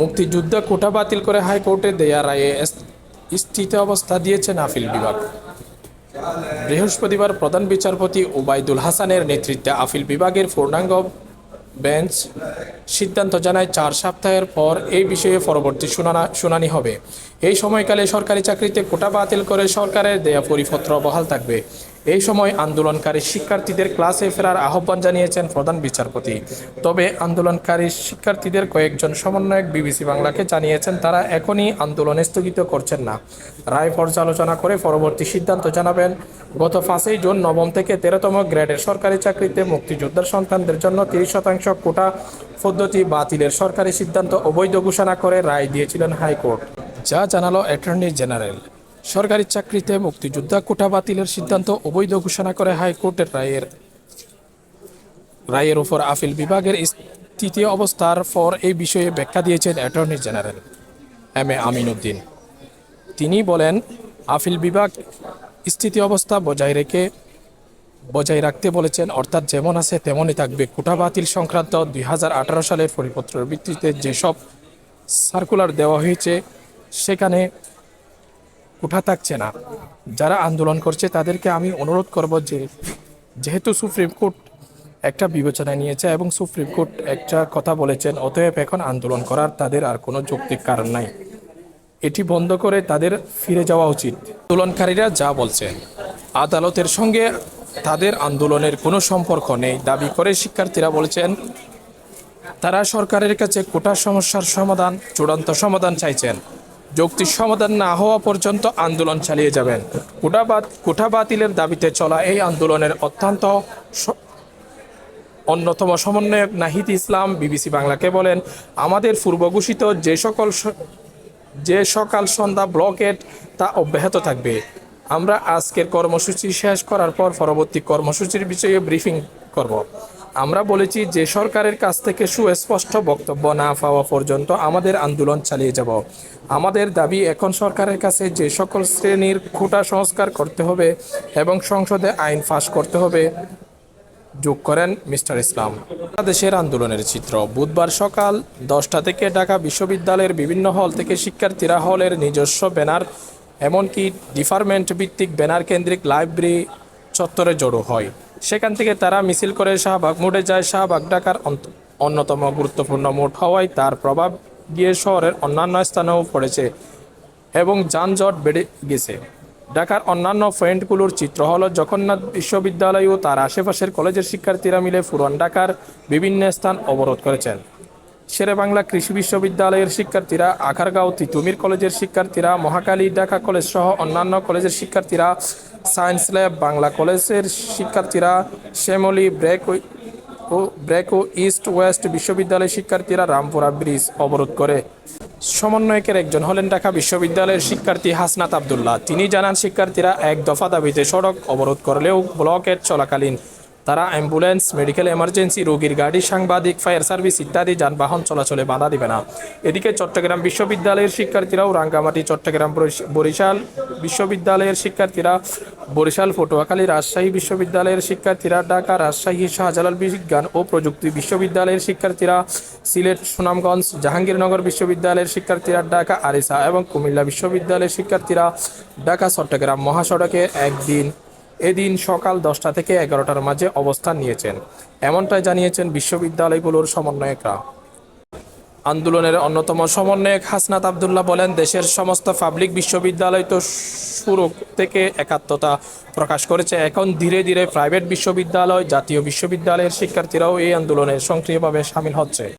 মুক্তিযুদ্ধ কোটা বাতিল করে হাইকোর্টে দেয়া রায়ে স্থিত অবস্থা দিয়েছেন আপিল বিভাগ। বৃহস্পতিবার প্রধান বিচারপতি ওবায়দুল হাসানের নেতৃত্বে আপিল বিভাগের পূর্ণাঙ্গ বেঞ্চ সিদ্ধান্ত জানায় চার সপ্তাহের পর এই বিষয়ে পরবর্তী শুনানা শুনানি হবে। এই সময়কালে সরকারি চাকরিতে কোটা বাতিল করে সরকারের দেয়া পরিপত্র বহাল থাকবে। এই সময় আন্দোলনকারী শিক্ষার্থীদের ক্লাসে ফেরার আহ্বান জানিয়েছেন প্রধান বিচারপতি। তবে আন্দোলনকারী শিক্ষার্থীদের কয়েকজন সমন্বয়ক বিবিসি বাংলাকে জানিয়েছেন, তারা এখনই আন্দোলন স্থগিত করছেন না। রায় পর্যালোচনা করে পরবর্তী সিদ্ধান্ত জানাবেন। গত পাঁচই জুন নবম থেকে তেরোতম গ্রেডের সরকারি চাকরিতে মুক্তিযোদ্ধার সন্তানদের জন্য তিরিশ শতাংশ কোটা পদ্ধতি বাতিলের সরকারি সিদ্ধান্ত অবৈধ ঘোষণা করে রায় দিয়েছিলেন হাইকোর্ট। যা জানালো অ্যাটর্নি জেনারেল। সরকারি চাকরিতে মুক্তিযোদ্ধা কোটা বাতিলের সিদ্ধান্ত অবৈধ ঘোষণা করে হাইকোর্টের রায়ের। রায়ের উপর আপিল বিভাগের তৃতীয় অবস্থার পর এই বিষয়ে ব্যাখ্যা দিয়েছেন attorney general M A Aminuddin. তিনি বলেন, আপিল বিভাগ স্থিতি অবস্থা বজায় রেখে বজায় রাখতে বলেছেন, অর্থাৎ যেমন আছে তেমনই থাকবে। কোটা বাতিল সংক্রান্ত দুই হাজার আঠারো সালের পরিপত্রের ভিত্তিতে যেসব সার্কুলার দেওয়া হয়েছে, সেখানে কোঠা থাকছে না। যারা আন্দোলন করছে, তাদেরকে আমি অনুরোধ করব যে, যেহেতু সুপ্রিম কোর্ট একটা বিবেচনা নিয়েছে এবং সুপ্রিম কোর্ট একটা কথা বলেছেন, অতএব এখন আন্দোলন করার তাদের আর কোনো যৌক্তিক কারণ নাই। এটি বন্ধ করে তাদের ফিরে যাওয়া উচিত। আন্দোলনকারীরা যা বলছেন আদালতের সঙ্গে তাদের আন্দোলনের কোনো সম্পর্ক নেই। দাবি করে শিক্ষার্থীরা বলছেন, তারা সরকারের কাছে কোটা সমস্যার সমাধান, চূড়ান্ত সমাধান চাইছেন। যৌক্তিক সমাধান না হওয়া পর্যন্ত আন্দোলন চালিয়ে যাবেন। কোটা বাত, কোটা বাতিলের দাবিতে চলা এই আন্দোলনের অত্যন্ত অন্যতম সমন্বয়ক নাহিদ ইসলাম বিবিসি বাংলাকে বলেন, আমাদের পূর্বঘোষিত যে সকল যে সকাল সন্ধ্যা ব্লকেট তা অব্যাহত থাকবে। আমরা আজকের কর্মসূচি শেষ করার পর পরবর্তী কর্মসূচির বিষয়ে ব্রিফিং করব। আমরা বলেছি, যে সরকারের কাছ থেকে সুস্পষ্ট বক্তব্য না পাওয়া পর্যন্ত আমাদের আন্দোলন চালিয়ে যাব। আমাদের দাবি, এখন সরকারের কাছে যে সকল শ্রেণির খুঁটা সংস্কার করতে হবে এবং সংসদে আইন পাশ করতে হবে। যোগ করেন মিস্টার ইসলাম। বাংলাদেশের আন্দোলনের চিত্র। বুধবার সকাল দশটা থেকে ঢাকা বিশ্ববিদ্যালয়ের বিভিন্ন হল থেকে শিক্ষার্থীরা হলের নিজস্ব ব্যানার, এমনকি ডিপার্টমেন্ট ভিত্তিক ব্যানার কেন্দ্রিক লাইব্রেরি চত্বরে জড়ো হয়। সেখান থেকে তারা মিছিল করে শাহবাগ মোড়ে যায়। শাহবাগ ঢাকার অন্যতম গুরুত্বপূর্ণ মোট হওয়ায় তার প্রভাব গিয়ে শহরের অন্যান্য স্থানেও পড়েছে এবং যানজট বেড়ে গেছে। ঢাকার অন্যান্য পয়েন্টগুলোর চিত্র হল, জগন্নাথ বিশ্ববিদ্যালয় ও তার আশেপাশের কলেজের শিক্ষার্থীরা মিলে ফুরন ঢাকার বিভিন্ন স্থান অবরোধ করেছেন। শেরেবাংলা কৃষি বিশ্ববিদ্যালয়ের শিক্ষার্থীরা, আখারগাঁও তিতুমির কলেজের শিক্ষার্থীরা, মহাকালী ঢাকা কলেজ সহ অন্যান্য কলেজের শিক্ষার্থীরা, সায়েন্স ল্যাব বাংলা কলেজের শিক্ষার্থীরা, শ্যামলি ব্রেক ও ব্রেক ইস্ট ওয়েস্ট বিশ্ববিদ্যালয়ের শিক্ষার্থীরা রামপুরা ব্রিজ অবরোধ করে। সমন্বয়কের একজন হলেন ঢাকা বিশ্ববিদ্যালয়ের শিক্ষার্থী হাসনাত আবদুল্লাহ। তিনি জানান, শিক্ষার্থীরা এক দফা দাবিতে সড়ক অবরোধ করলেও ব্লকের চলাকালীন তারা অ্যাম্বুলেন্স, মেডিকেল এমার্জেন্সি, রোগীর গাড়ি, সাংবাদিক, ফায়ার সার্ভিস ইত্যাদি যানবাহন চলাচলে বাধা দিবে না। এদিকে চট্টগ্রাম বিশ্ববিদ্যালয়ের শিক্ষার্থীরাও রাঙ্গামাটি, চট্টগ্রাম বরিশাল বিশ্ববিদ্যালয়ের শিক্ষার্থীরা বরিশাল, পটুয়াখালী, রাজশাহী বিশ্ববিদ্যালয়ের শিক্ষার্থীরা, ঢাকা, রাজশাহী, শাহজালাল বিজ্ঞান ও প্রযুক্তি বিশ্ববিদ্যালয়ের শিক্ষার্থীরা, সিলেট, সুনামগঞ্জ, জাহাঙ্গীরনগর বিশ্ববিদ্যালয়ের শিক্ষার্থীরা, ঢাকা, আরিসা এবং কুমিল্লা বিশ্ববিদ্যালয়ের শিক্ষার্থীরা, ঢাকা, চট্টগ্রাম মহাসড়কে একদিন এদিন সকাল দশটা থেকে এগারোটার মাঝে অবস্থান নিয়েছেন। এমনটাই জানিয়েছেন বিশ্ববিদ্যালয়গুলোর সমন্বয়করা। আন্দোলনের অন্যতম সমন্বয়ক হাসনাত আবদুল্লাহ বলেন, দেশের সমস্ত পাবলিক বিশ্ববিদ্যালয় তো শুরু থেকে একাত্মতা প্রকাশ করেছে। এখন ধীরে ধীরে প্রাইভেট বিশ্ববিদ্যালয়, জাতীয় বিশ্ববিদ্যালয়ের শিক্ষার্থীরাও এই আন্দোলনে সক্রিয়ভাবে সামিল হচ্ছে।